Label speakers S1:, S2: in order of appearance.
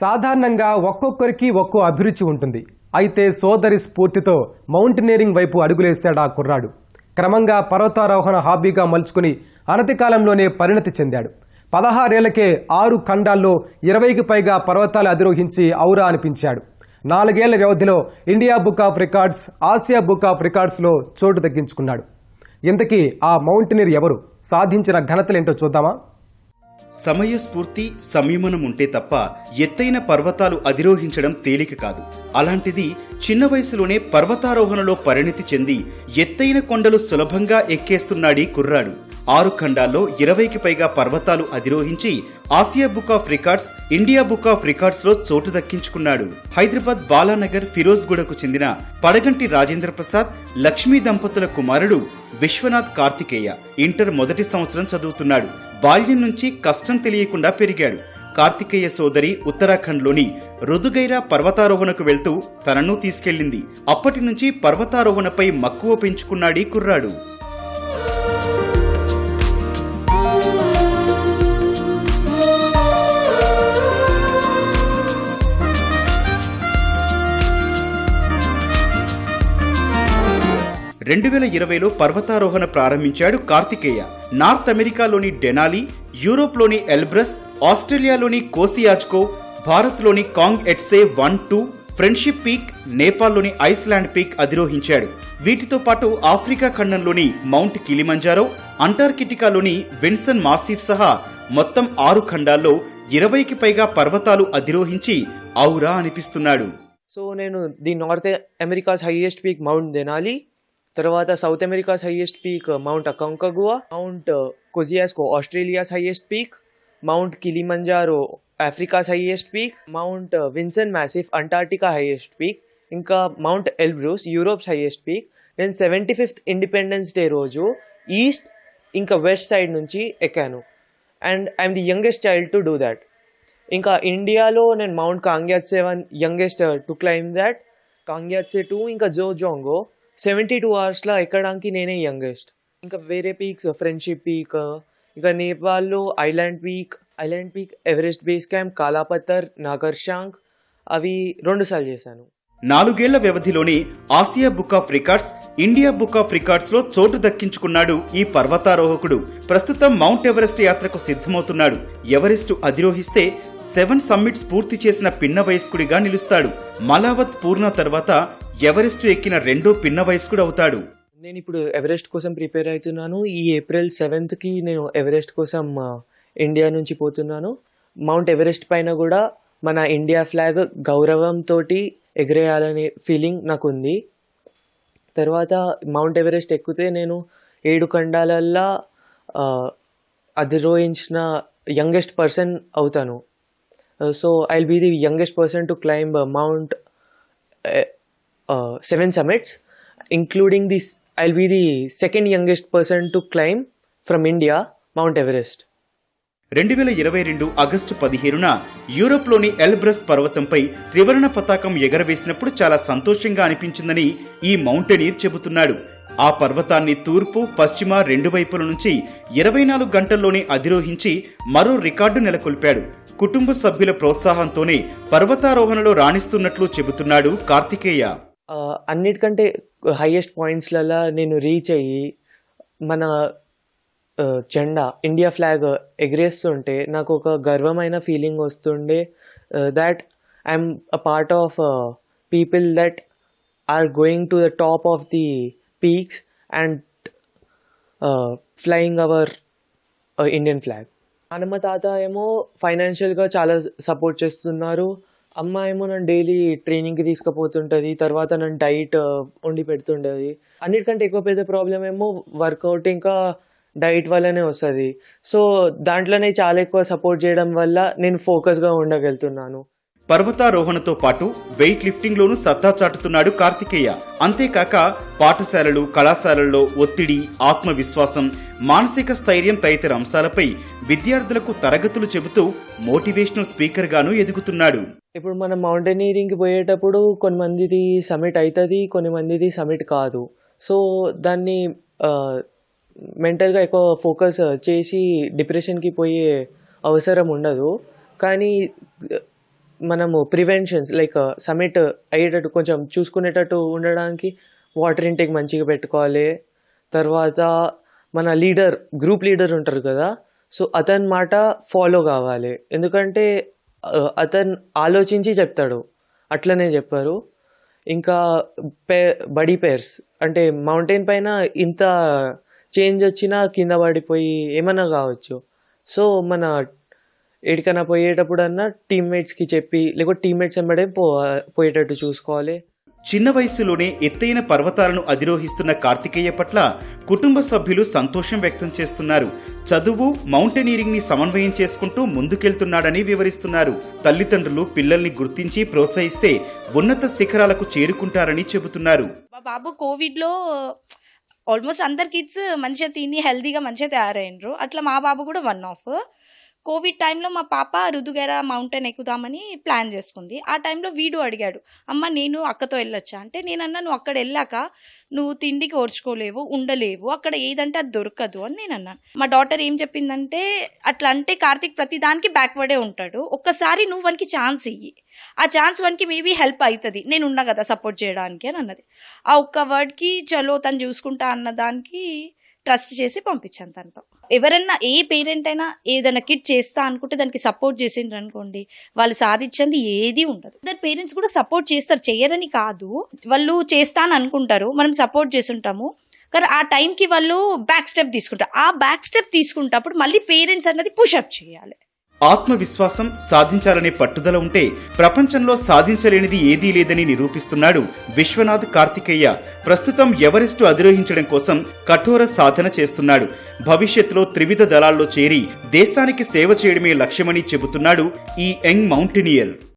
S1: సాధారణంగా ఒక్కొక్కరికి ఒక్కో అభిరుచి ఉంటుంది. అయితే సోదరి స్ఫూర్తితో మౌంటైనీరింగ్ వైపు అడుగులేశాడు ఆ కుర్రాడు. క్రమంగా పర్వతారోహణ హాబీగా మలుచుకుని అనతి కాలంలోనే పరిణతి చెందాడు. పదహారేళ్ళకే ఆరు ఖండాల్లో ఇరవైకి పైగా పర్వతాలు అధిరోహించి ఔరా అనిపించాడు. నాలుగేళ్ళ వ్యవధిలో India Book of Records Asia Book of రికార్డ్స్లో చోటు దక్కించుకున్నాడు. ఇంతకీ ఆ మౌంటైనీర్ ఎవరు? సాధించిన ఘనతలేంటో చూద్దామా?
S2: సమయస్ఫూర్తి సంయమనం ఉంటే తప్ప ఎత్తైన పర్వతాలు అధిరోహించడం తేలిక కాదు. అలాంటిది చిన్న వయసులోనే పర్వతారోహణలో పరిణితి చెంది ఎత్తైన కొండలు సులభంగా ఎక్కేస్తున్నాడీ కుర్రాడు. ఆరు ఖండాల్లో ఇరవైకి పైగా పర్వతాలు అధిరోహించి Asia Book of Records India Book of రికార్డ్స్లో చోటు దక్కించుకున్నాడు. హైదరాబాద్ బాలానగర్ ఫిరోజ్గూడకు చెందిన పడగంటి రాజేంద్ర ప్రసాద్ లక్ష్మీ దంపతుల కుమారుడు విశ్వనాథ్ కార్తికేయ ఇంటర్ మొదటి సంవత్సరం చదువుతున్నాడు. బాల్యం నుంచి కష్టం తెలియకుండా పెరిగాడు. కార్తికేయ సోదరి ఉత్తరాఖండ్లోని రుదుగైరా పర్వతారోహణకు వెళ్తూ తనను తీసుకెళ్ళింది అప్పటి నుంచి పర్వతారోహణపై మక్కువ పెంచుకున్నాడీ కుర్రాడు. రెండు వేల ఇరవైలో పర్వతారోహణ ప్రారంభించాడు కార్తికేయ. నార్త్ అమెరికాలోని డెనాలి యూరోప్లోని ఎల్బ్రస్ ఆస్ట్రేలియాలోని కోసియాజ్కో భారత్లోని Kang Yatse one two Friendship Peak నేపాల్లోని Island peak అధిరోహించాడు. వీటితో పాటు ఆఫ్రికా ఖండంలోని మౌంట్ కిలిమంజారో అంటార్కిటికాలోని విన్సన్ మాసిఫ్ సహా మొత్తం ఆరు ఖండాల్లో ఇరవైకి పైగా పర్వతాలు అధిరోహించి ఔరా అనిపిస్తున్నాడు.
S3: సో నేను the North America's highest peak Mount Denali తర్వాత South America's highest peak Mount Aconcagua Mount Kosciuszko Australia's highest peak Mount Kilimanjaro Africa's highest peak Mount Vinson massif Antarctica highest peak ఇంకా Mount Elbrus Europe's highest peak నేను seventy fifth Independence Day రోజు east ఇంకా west side నుంచి ఎక్కాను. And I'm the youngest child to do that ఇంకా ఇండియాలో నేను Mount Kangyatse seven youngest to climb that Kang Yatse two ఇంకా జో జోంగో సెవెంటీ టూ అవర్స్లో ఎక్కడానికి నేనే యంగెస్ట్ ఇంకా వేరే పీక్స్ ఫ్రెండ్షిప్ పీక్ ఇంకా నేపాల్లో Island peak Island peak Everest base camp Kalapatthar Nagarshang అవి రెండుసార్లు చేశాను.
S2: నాలుగేళ్ళ వ్యవధిలోనే Asia book of records India book of రికార్డ్స్లో చోటు దక్కించుకున్నాడు ఈ పర్వతారోహకుడు. ప్రస్తుతం మౌంట్ ఎవరెస్ట్ యాత్రకు సిద్ధమవుతున్నాడు. ఎవరెస్ట్ అధిరోహిస్తే సెవెన్ సమ్మిట్స్ పూర్తి చేసిన పిన్న వయస్కుడిగా నిలుస్తాడు. మలావత్ పూర్ణ తర్వాత ఎవరెస్ట్ ఎక్కిన రెండో పిన్న వయస్కుడు అవుతాడు.
S3: నేను ఇప్పుడు ఎవరెస్ట్ కోసం ప్రిపేర్ అవుతున్నాను. ఈ ఏప్రిల్ సెవెంత్కి నేను ఎవరెస్ట్ కోసం ఇండియా నుంచి పోతున్నాను. మౌంట్ ఎవరెస్ట్ పైన కూడా మన ఇండియా ఫ్లాగ్ గౌరవంతో ఎగిరేయాలనే ఫీలింగ్ నాకు ఉంది తర్వాత మౌంట్ ఎవరెస్ట్ ఎక్కితే నేను ఏడు ఖండాలల్లా అధిరోహించిన యంగెస్ట్ పర్సన్ అవుతాను. So I will be the youngest person to climb Mount Seven Summits including this I will be the second youngest person to climb from India Mount Everest
S2: రెండు వేల ఇరవై రెండు ఆగస్టు పదిహేనున యూరోప్లోని ఎల్బ్రస్ పర్వతంపై త్రివర్ణ పతాకం ఎగరవేసినప్పుడు చాలా సంతోషంగా అనిపించిందని ఈ మౌంటైనీర్ చెబుతున్నాడు. ఆ పర్వతాన్ని తూర్పు పశ్చిమ రెండు వైపుల నుంచి ఇరవై నాలుగు గంటల్లోనే అధిరోహించి మరో రికార్డు నెలకొల్పాడు. కుటుంబ సభ్యుల ప్రోత్సాహంతోనే పర్వతారోహణలో రాణిస్తున్నట్లు చెబుతున్నాడు కార్తికేయ.
S3: అన్నిటికంటే హైయెస్ట్ పాయింట్స్లలో నేను రీచ్ అయ్యి మన జెండా ఇండియా ఫ్లాగ్ ఎగిరేస్తుంటే నాకు ఒక గర్వమైన ఫీలింగ్ వస్తుండే that I'm a part of people that are going to the top of the peaks and flying our Indian flag నానమ్మ తాత ఏమో ఫైనాన్షియల్గా చాలా సపోర్ట్ చేస్తున్నారు. అమ్మ ఏమో నన్ను డైలీ ట్రైనింగ్కి తీసుకుపోతుంటుంది తర్వాత నన్ను డైట్ వండి పెడుతుంటుంది. అన్నిటికంటే ఎక్కువ పెద్ద ప్రాబ్లం ఏమో వర్కౌట్ ఇంకా డైట్ వల్లనే వస్తుంది. సో దాంట్లోనే చాలా ఎక్కువ సపోర్ట్ చేయడం వల్ల నేను ఫోకస్గా ఉండగలుగుతున్నాను.
S2: పర్వతారోహణతో పాటు వెయిట్ లిఫ్టింగ్ లోనూ సత్తా చాటుతున్నాడు కార్తికేయ. అంతేకాక పాఠశాలలు కళాశాలల్లో ఒత్తిడి ఆత్మవిశ్వాసం మానసిక స్థైర్యం తదితర అంశాలపై విద్యార్థులకు తరగతులు చెబుతూ మోటివేషనల్ స్పీకర్ గాను ఎదుగుతున్నాడు.
S3: ఇప్పుడు మనం మౌంటైనీరింగ్కి పోయేటప్పుడు కొంతమందిది సమిట్ అవుతుంది కొన్ని మందిది సమిట్ కాదు. సో దాన్ని మెంటల్గా ఎక్కువ ఫోకస్ చేసి డిప్రెషన్కి పోయే అవసరం ఉండదు. కానీ మనము ప్రివెన్షన్స్ లైక్ సమిట్ అయ్యేటట్టు కొంచెం చూసుకునేటట్టు ఉండడానికి వాటర్ ఇంటేక్ మంచిగా పెట్టుకోవాలి. తర్వాత మన లీడర్ గ్రూప్ లీడర్ ఉంటారు కదా సో అతని మాట ఫాలో కావాలి. ఎందుకంటే అతను ఆలోచించి చెప్తాడు. అట్లనే చెప్పారు. ఇంకా పే బడీ పేర్స్ అంటే మౌంటైన్ పైన ఇంత చేంజ్ వచ్చినా కింద పడిపోయి ఏమన్నా కావచ్చు. సో మన ఎడికైనా పోయేటప్పుడన్నా టీమ్మేట్స్కి చెప్పి లేకపోతే టీమ్మేట్స్ వెంబడే పో పోయేటట్టు చూసుకోవాలి.
S2: చిన్న వయసులోనే ఎత్తైన పర్వతాలను అధిరోహిస్తున్న కార్తికేయ పట్ల కుటుంబ సభ్యులు సంతోషం వ్యక్తం చేస్తున్నారు. చదువు మౌంటైనీరింగ్ని సమన్వయం చేసుకుంటూ ముందుకెళ్తున్నాడని వివరిస్తున్నారు. తల్లిదండ్రులు పిల్లల్ని గుర్తించి ప్రోత్సహిస్తే ఉన్నత శిఖరాలకు చేరుకుంటారని చెబుతున్నారు.
S4: బాబు కోవిడ్లో ఆల్మోస్ట్ అందరు కిడ్స్ మంచిగా తిని హెల్దీగా మంచిగా తయారైనరు అట్లా మా బాబు కూడా వన్ ఆఫ్. కోవిడ్ టైంలో మా పాప రుదుగెర మౌంటైన్ ఎక్కుదామని ప్లాన్ చేసుకుంది. ఆ టైంలో వీడు అడిగాడు అమ్మ నేను అక్కతో వెళ్ళొచ్చా? అంటే నేనన్నా నువ్వు అక్కడ వెళ్ళాక నువ్వు తిండికి ఓర్చుకోలేవు ఉండలేవు అక్కడ ఏదంటే అది దొరకదు అని నేను అన్నాను. మా డాటర్ ఏం చెప్పిందంటే అట్లా అంటే కార్తీక్ ప్రతి దానికి బ్యాక్వర్డే ఉంటాడు ఒక్కసారి నువ్వు వానికి ఛాన్స్ ఇయ్యి. ఆ ఛాన్స్ వానికి మేబీ హెల్ప్ అవుతుంది నేను ఉన్నా కదా సపోర్ట్ చేయడానికి అని అన్నది. ఆ ఒక్క వర్డ్కి చలో తను చూసుకుంటా అన్న దానికి ట్రస్ట్ చేసి పంపించాను తనతో. ఎవరన్నా ఏ పేరెంట్ అయినా ఏదైనా కిట్ చేస్తా అనుకుంటే దానికి సపోర్ట్ చేసిండ్రు అనుకోండి వాళ్ళు సాధించింది ఏది ఉండదు. ఇద్దరు పేరెంట్స్ కూడా సపోర్ట్ చేస్తారు చేయరని కాదు. వాళ్ళు చేస్తా అని అనుకుంటారు మనం సపోర్ట్ చేస్తుంటాము. కానీ ఆ టైంకి వాళ్ళు బ్యాక్ స్టెప్ తీసుకుంటారు. ఆ బ్యాక్ స్టెప్ తీసుకుంటప్పుడు మళ్ళీ పేరెంట్స్ అన్నది పుషప్ చేయాలి.
S2: ఆత్మవిశ్వాసం సాధించాలనే పట్టుదల ఉంటే ప్రపంచంలో సాధించలేనిది ఏదీ లేదని నిరూపిస్తున్నాడు విశ్వనాథ్ కార్తికేయ. ప్రస్తుతం ఎవరెస్టు అధిరోహించడం కోసం కఠోర సాధన చేస్తున్నాడు. భవిష్యత్తులో త్రివిధ దళాల్లో చేరి దేశానికి సేవ చేయడమే లక్ష్యమని చెబుతున్నాడు ఈ యంగ్ మౌంటైనియర్.